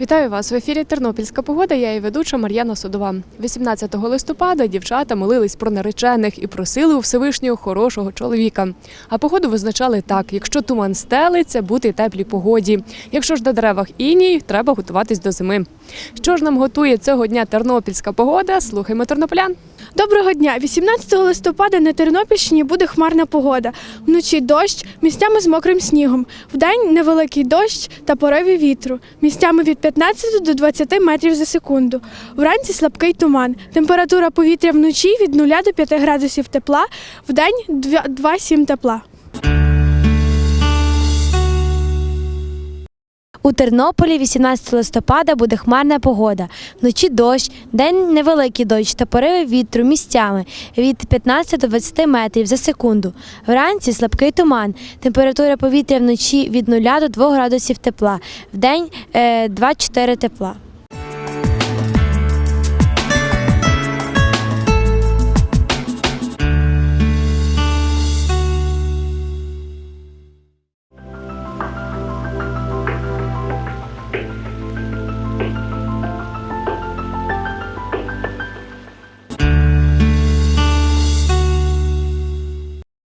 Вітаю вас в ефірі Тернопільська погода. Я і ведуча Мар'яна Судова. 18 листопада дівчата молились про наречених і просили у Всевишнього хорошого чоловіка. А погоду визначали так: якщо туман стелиться, бути теплій погоді. Якщо ж на деревах іній, треба готуватись до зими. Що ж нам готує цього дня тернопільська погода? Слухаймо тернополян. Доброго дня! 18 листопада на Тернопільщині буде хмарна погода. Вночі дощ, місцями з мокрим снігом. Вдень невеликий дощ та пориви вітру. Місцями від 15 до 20 метрів за секунду. Вранці слабкий туман. Температура повітря вночі від 0 до 5 градусів тепла, вдень 2-7 тепла. У Тернополі 18 листопада буде хмарна погода. Вночі дощ, день невеликий дощ та пориви вітру місцями від 15 до 20 метрів за секунду. Вранці слабкий туман. Температура повітря вночі від 0 до 2 градусів тепла. в день 2-4 тепла.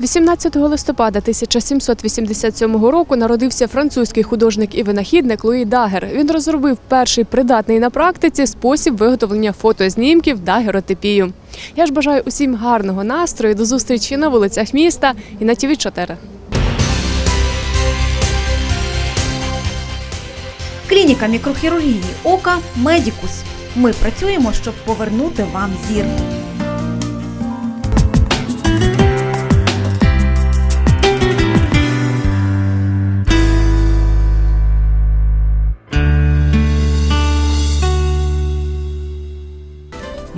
18 листопада 1787 року народився французький художник і винахідник Луї Дагер. Він розробив перший придатний на практиці спосіб виготовлення фотознімків дагеротипію. Я ж бажаю усім гарного настрою, до зустрічі на вулицях міста і на ТВ 4 Клініка мікрохірургії ока Медікус. Ми працюємо, щоб повернути вам зір.